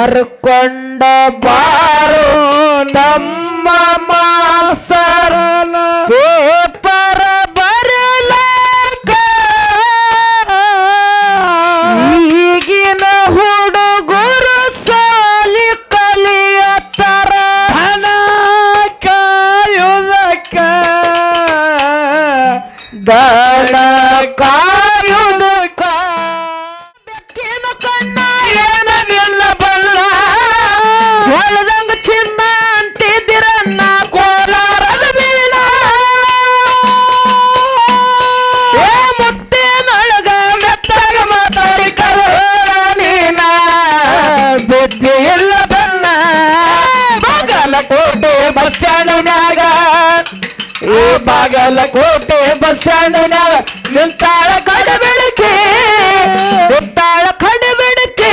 ಕರ್ಕೊಂಡ ಬಾರು ನಮ್ಮ ಮಾಸರನ ಪೇಪರ ಬರಲಾಕ. ಈಗಿನ ಹುಡುಗರು ಸಾಲಿ ಕಲಿಯತ್ತರ ಹಣ ಕಾಯುವುದಕ್ಕ. ದಳ ಕಾ ಬಾಗಲಕೋಟೆ ಬಸ್ ಸ್ಟ್ಯಾಂಡಿನ ನಿಲ್ತಾಳ ಕಡಬಿಡಕೆ ನಿಲ್ತಾಳ ಕಡಬಿಡಕೆ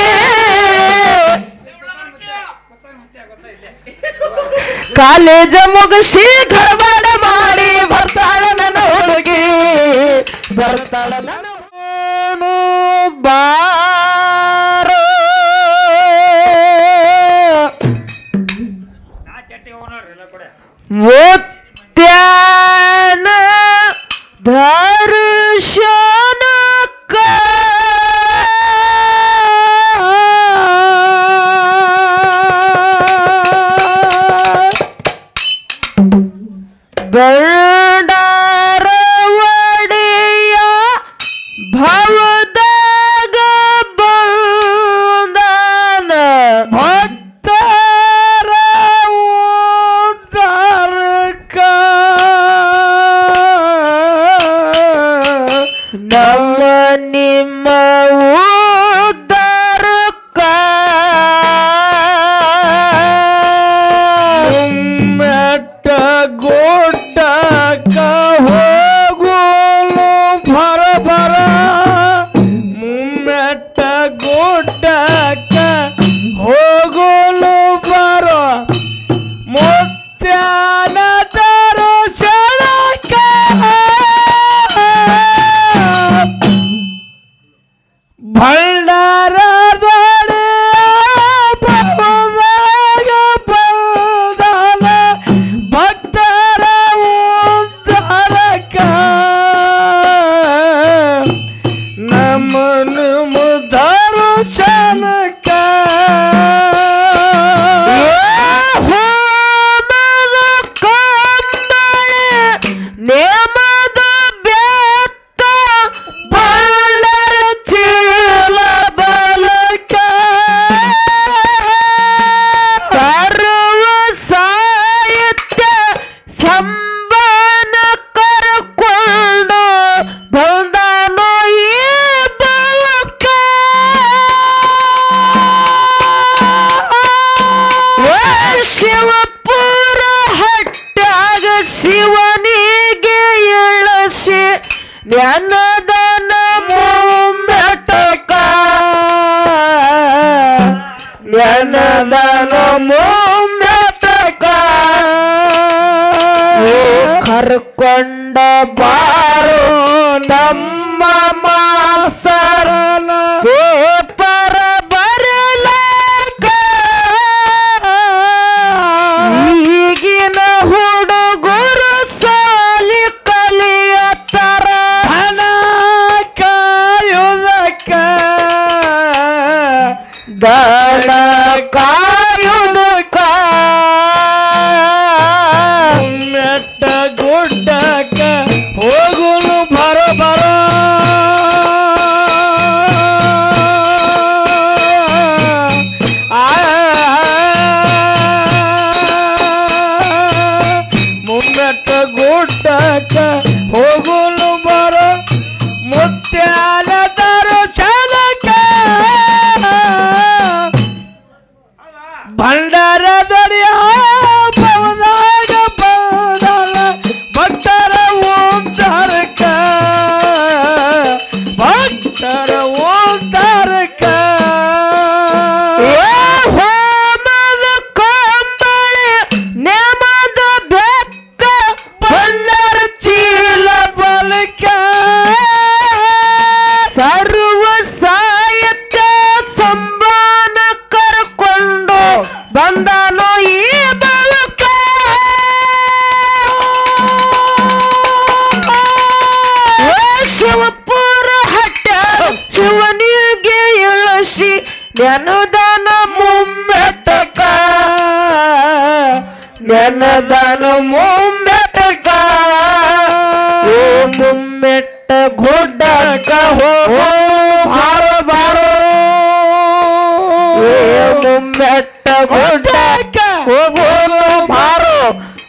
ಕಾಲೇಜ ಮುಗಿಸಿ ಗರ್ವಾಡ ಮಾಡಿ ಬರ್ತಾಳ ನನ್ನ ಹುಡುಗಿ. ಬರ್ತಾಳ ನಾನು ಬಾರೋ. ಓ 盘。ಮೆಟ್ಟ ಗುಡ್ಡಕ್ಕೆ ಹೋಗೋನು ಬಾರು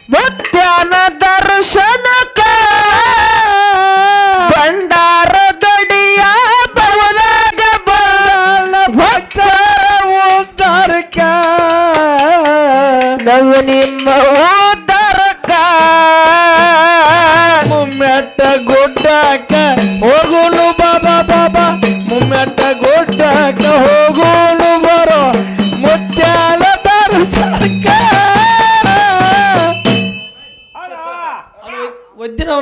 ಮುತ್ಯಾನ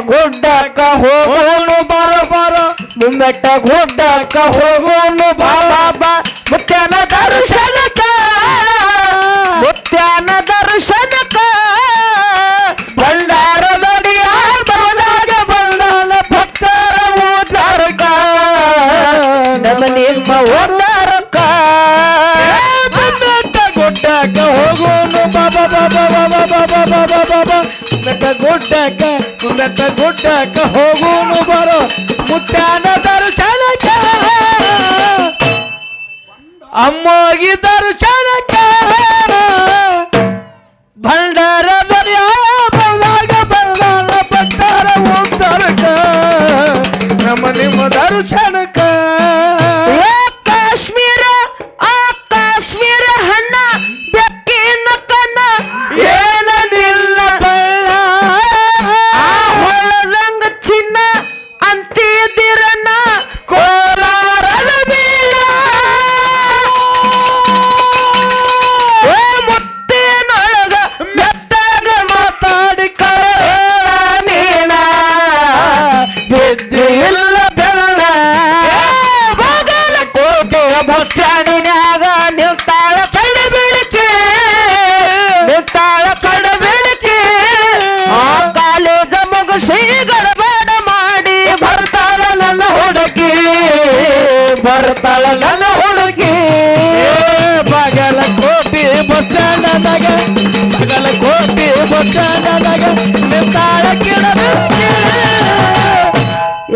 ಗುಡ್ಡಕ್ಕ ಹೋಗೋನು ಬಾರ ಬಾರ. ಮುಮ್ಮೆಟ್ಟ ಗುಡ್ಡಕ್ಕ ಹೋಗೋನು ಬಾಬಾ ಮುಖ್ಯನ ದರ್ಶ ಗುಡ್ಡಕ್ಕ ಕುಂದತ್ತ ಗುಡ್ಡಕ್ಕ ಹೋಗೋನು ಬರೋ ಮುತ್ತಾನ ದರ್ಶನಕ್ಕ ಅಮ್ಮೋಗಿ ದರ್ಶನಕ್ಕ ಭಂಡಾರ ಬಂದಾಗ ಬಂದಾರ ಬಂದಾರ ನಮ್ಮ ನಿಮ್ಮ ದರ್ಶನ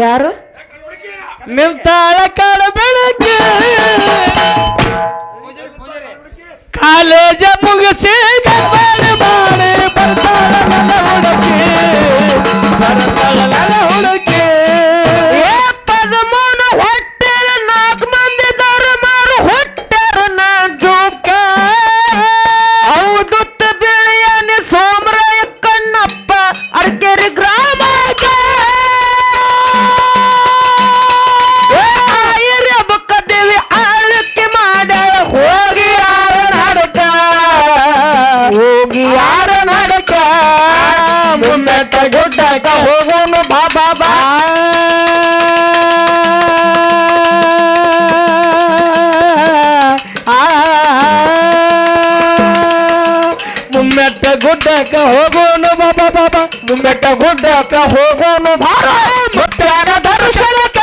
ಯಾರು? ನಿಂತಾಳ ಕಡ ಬೆಳಗ್ಗೆ. ಕಾಲೇಜ ಮುಗಿಸಿ ಹೋಗೋನು ಬಾಬಾ ಬಾಬಾ. ಮುಮ್ಮೆಟ್ಟ ಗುಡ್ಡಕ್ಕ ಹೋಗೋನು ಬಾರ ಮುತ್ಯಾನ ದರ್ಶನಕ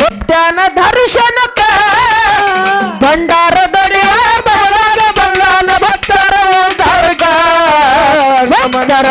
ಮುತ್ಯಾನ ದರ್ಶನಕ ಭಂಡಾರ ದೊರೆಯ ಬಂಗಾಲ ಬಂಗಾಲ ಭಕ್ತರ ಉದ್ದಾರಕ ಭಕ್ತರ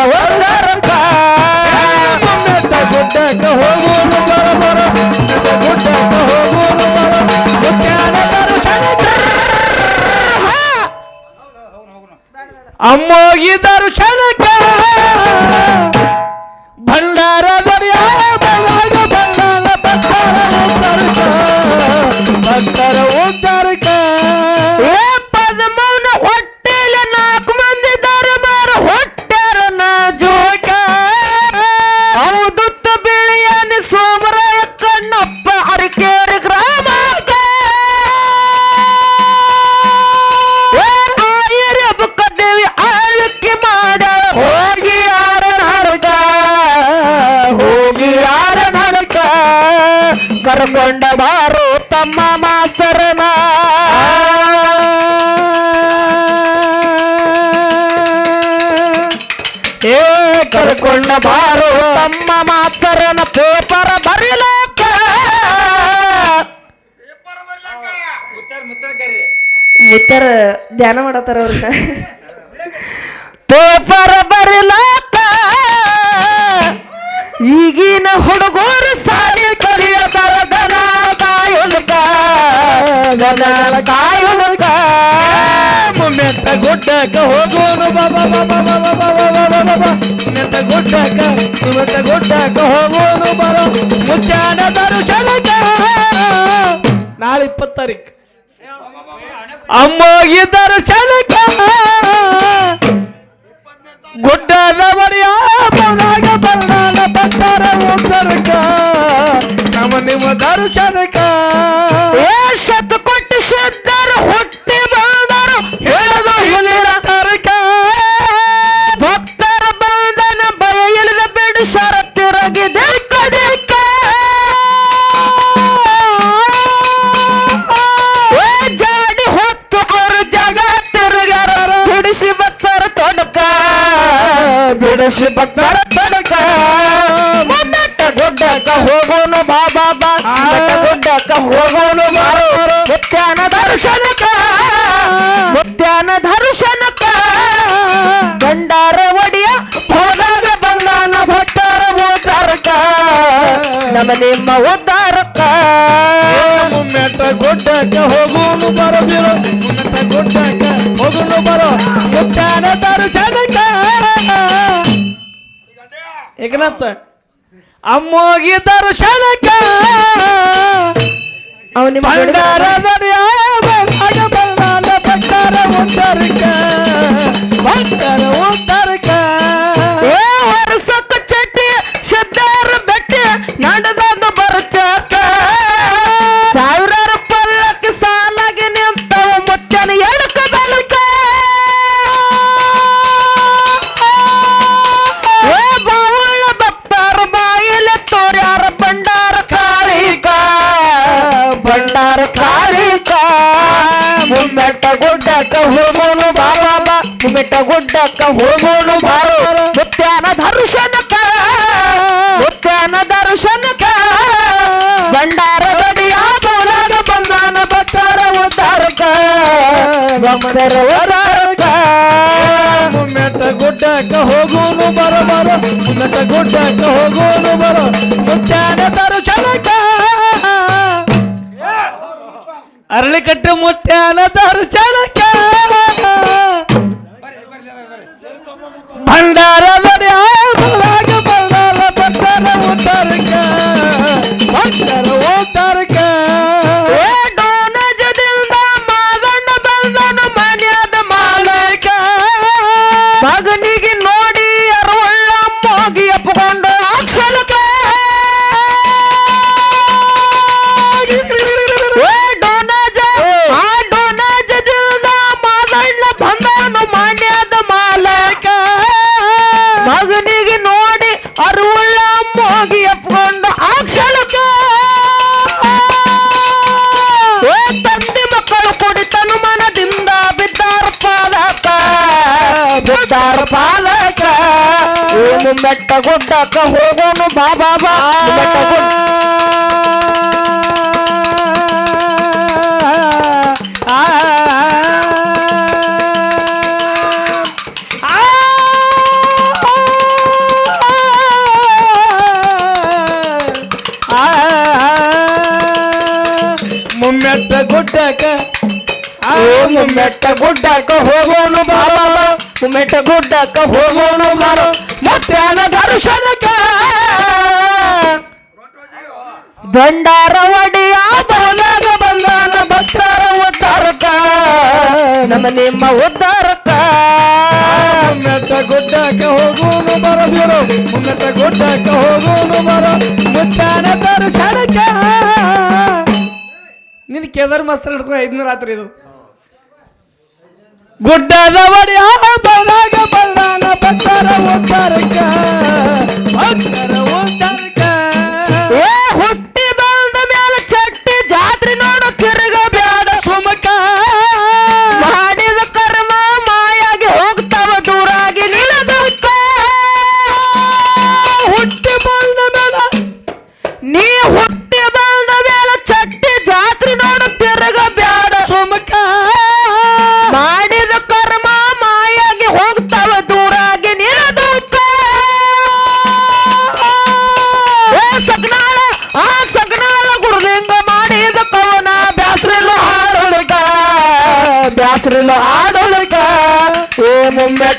ಮುತ್ತರ ಧ್ಯಾನ ಮಾಡತ್ತಾರ ಅವ್ರನ್ನ ಪೇಪರ್ ಬರಿಲಕ್ಕ ಈಗಿನ ಹುಡುಗರು ಸಾಲಿ ಕಲಿಯತಾರ ದನ ಕಾಯುಲ್ಕ ದನ ಕಾಯುಲ್ಕ ಮೆತ್ತ ಗುಡ್ಡಕ್ಕ ಹೋಗೋನು ಮೆಟ್ಟ ಗುಡ್ಡಕ್ಕ ಮೆಟ್ಟ ಗುಡ್ಡಕ್ಕ ಹೋಗೋನು ಬರೋ ಮುಚ್ಚಾನ ದರ್ಶನಕ್ಕ ನಾಳೆ ಇಪ್ಪತ್ತು ಅಮ್ಮೋಗಿ ದರ್ಶನಕ್ಕ ಗುಡ್ಡದ ಬಡಿಯ ಬಂದಾಗ ಬಣ್ಣದ ಬಂದಾರ ಉತ್ತರಕ್ಕ ನಮ್ಮ ನಿಮ್ಮ ದರ್ಶನಕ್ಕ ನಮ್ಮ ನಿಮ್ಮ ಉದ್ದಾರಕ್ಕ ಮುಮ್ಮೆಟ್ಟ ಗುಡ್ಡಕ್ಕ ಹೋಗುನು ಬರೋ ಬಿರೋ. ಮುಮ್ಮೆಟ್ಟ ಗುಡ್ಡಕ್ಕ ಹೋಗುನು ಬರೋ ಮುತ್ತಾನ ಜನಕ ಏಕನಾಥ ಅಮ್ಮೋಗಿ ದರ್ಶನಕ್ಕ. ಅವ್ ನಿಮ್ಮ ಭಂಡಾರ ದಡಿಯಾಗ ಬಲ್ಲಾಲ ಭಕ್ತರ ಮುಮ್ಮೆಟ್ಟ ಗುಡ್ಡಕ್ಕ ಹೋಗೋನು ಬರೋ ಬರೋ. ಮುಮ್ಮೆಟ್ಟ ಗುಡ್ಡಕ್ಕ ಹೋಗೋನು ಬರೋ. ಮುತ್ಯಾನ ದರ್ಶನಕ್ಕ ಅರಳಿಕಟ್ಟೆ ಮುತ್ಯಾನ ದರ್ಶನಕ್ಕ ಗುಡ್ಡಕ್ಕ ಹೋಗೋನು ಬಾಬಾ ಬಾ ಮುಮ್ಮೆಟ್ಟ ಗುಡ್ಡ ಮುಮ್ಮೆಟ್ಟ ಗುಡ್ಡಕ್ಕ ಏ ಮುಮ್ಮೆಟ್ಟ ಗುಡ್ಡಕ್ಕ ಹೋಗೋನು ಬಾಬಾ ಬಾ ಮುಮ್ಮೆಟ್ಟ ಗುಡ್ಡಕ್ಕ ಹೋಗೋನು ಬಾರೋ ಮುತ್ಯಾನ ದರ್ಶನಕ್ಕ ಭಂಡಾರ ಒಡೆಯ ಬಾಲಾಗ ಬಂದಾನ ಭಕ್ತರ ಉದ್ದಾರಕ ನಮ್ಮ ನಿಮ್ಮ ಉದ್ದಾರಕ ಮುಮ್ಮೆಟ್ಟ ಗುಡ್ಡಕ್ಕೆ ಹೋಗೋನು ಬರೋ ಬಿರೋ ಗುಡ್ಡಕ್ಕೆ ಗುಡ್ಡಕ್ಕ ಹೋಗೋನು ಬರ ಮುತ್ತಾನ ದರ್ಶನಕ ನಿನ್ ಕೇದಾರ್ ಮಾಸ್ತರ್ ಹಿಡ್ಕೊ ಐದ್ನೂರ ರಾತ್ರಿ ಇದು. ಗುಡ್ಡದ ಒಡೆಯ ಬಲಾಗ ಬಲ್ಲಾನ ಬಂದಾರ ಏ ಹುಟ್ಟಿ ಬಂದ ಮ್ಯಾಲ ಚಟ್ಟಿ ಜಾತ್ರೆ ನೋಡು ತಿರುಗ ಬೇಡ ಸುಮಕ. ಮಾಡಿದ ಕರ್ಮ ಮಾಯಾಗಿ ಹೋಗ್ತಾವ ದೂರಾಗಿ ನಿಲ್ಲದಕ್ಕ ಹುಟ್ಟಿ ನೀ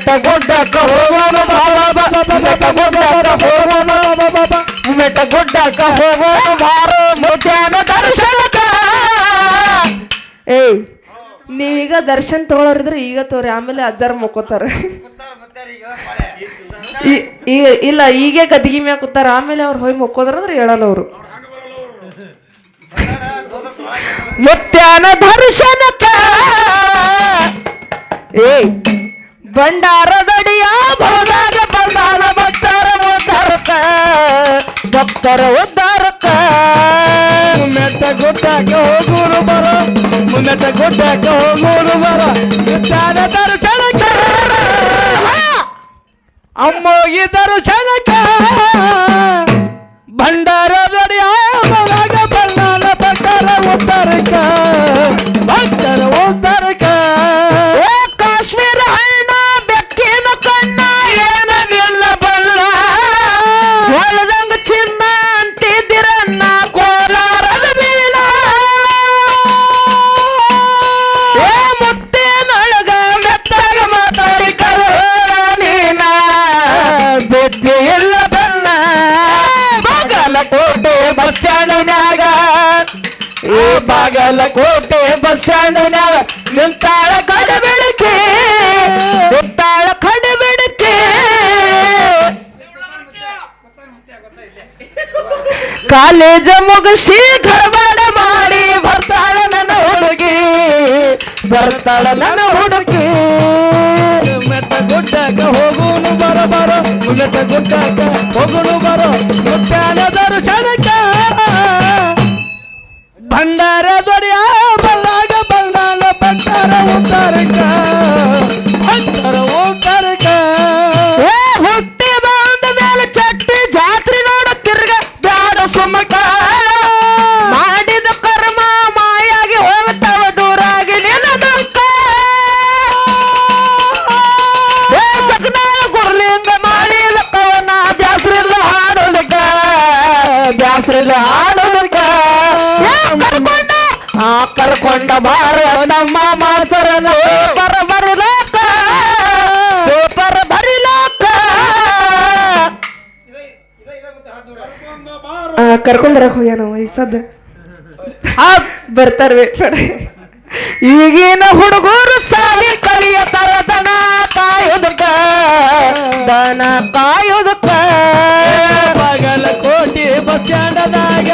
ಮುಮ್ಮೆಟ್ಟ ಗುಡ್ಡಕ್ಕ ಹೋಗೋಣ ಮುಮ್ಮೆಟ್ಟ ಗುಡ್ಡಕ್ಕ ಹೋಗೋಣ ಮಾರೋ ಮುತ್ಯಾನ ದರ್ಶನಕ್ಕ ಏಯ್, ನೀವೀಗ ದರ್ಶನ್ ತಗೊಳೋರಿದ್ರೆ ಈಗ ತೋರಿ, ಆಮೇಲೆ ಅಜ್ಜಾರ್ ಮುಕ್ಕೋತಾರ. ಇಲ್ಲ, ಈಗೇ ಗದ್ಗಿ ಮ್ಯಾಗ ಕೂತಾರ, ಆಮೇಲೆ ಅವ್ರು ಹೋಗಿ ಮುಕ್ಕೋದ್ರ ಅಂದ್ರೆ ಹೇಳಲ್ಲ ಅವರು. ಮುತ್ಯಾನ ದರ್ಶನಕ ಏಯ್ ಭಂಡಾರದಡಿಯ ಭೋದಾಗ ಬಂದಾಳ ಭಕ್ತರ ಉದ್ದಾರಕ ಭಕ್ತರ ಉದ್ದಾರಕ ಮೆಟ್ಟ ಗುಡ್ಡಕ್ಕೆ ಹೋಗುನು ಬರ ಮೆಟ್ಟ ಗುಡ್ಡಕ್ಕೆ ಹೋಗುನು ಬರ ಮುತ್ತಾನ ಅಮ್ಮ ಅಮ್ಮೋಗಿ ದರ್ಶನಕ್ಕ ನಿಂತಾಳ ಎಂತಾಳ ನಿಂತಾಳ ಬೆಳಕೆ. ಕಾಲೇಜ ಮುಗಿಸಿ ಗರ್ಬಾಡ ಮಾಡಿ ಬರ್ತಾಳ ನನ್ನ ಹುಡುಗಿ, ಬರ್ತಾಳ ನನ್ನ ಹುಡುಗಿ. ಗುಡ್ಡಕ್ಕ ಹೋಗುನು ಬರ ಬರ ಗುಡ್ಡಕ್ಕ ಹೋಗುನು ಬರ, ಮುತ್ತಾನ ದರ್ಶನಕ್ಕ ಕರ್ಕೊಂಬರಕ್ ಹೋಗ್ಯಾನ ಈಗ ಸದ್ದ. ಆ ಬರ್ತಾರ ವೇಟ್ ಮಾಡಿ ಈಗಿನ ಹುಡುಗರು ಸಾಲಿ ಕಲಿಯತಾರ ದನ ಕಾಯೋದಕ್ಕ ದನ ಕಾಯೋದಕ್ಕ. ಮಗಲ ಕೋಟಿ ಸ್ಟ್ಯಾಂಡದಾಗ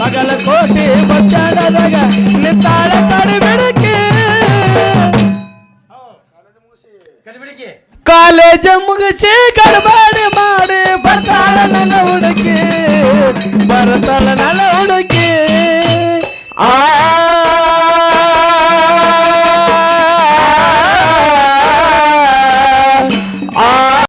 ಬಾಗಲಕೋಟೆ ಬಸ್ ಸ್ಟ್ಯಾಂಡದಾಗ, ನಿಂತಾಳ ಕಡಿಬಿಡಕ್ಕೆ ಕಾಲೇಜ ಮುಗಿಸಿ ಗಡಬಾಡಿ ಮಾಡಿ ಬರ್ತಾಳೆ ನನ್ನ ಹುಡುಗಿ. ಬರ್ತಾಳ ನನ್ನ ಹುಡುಗಿ. ಆ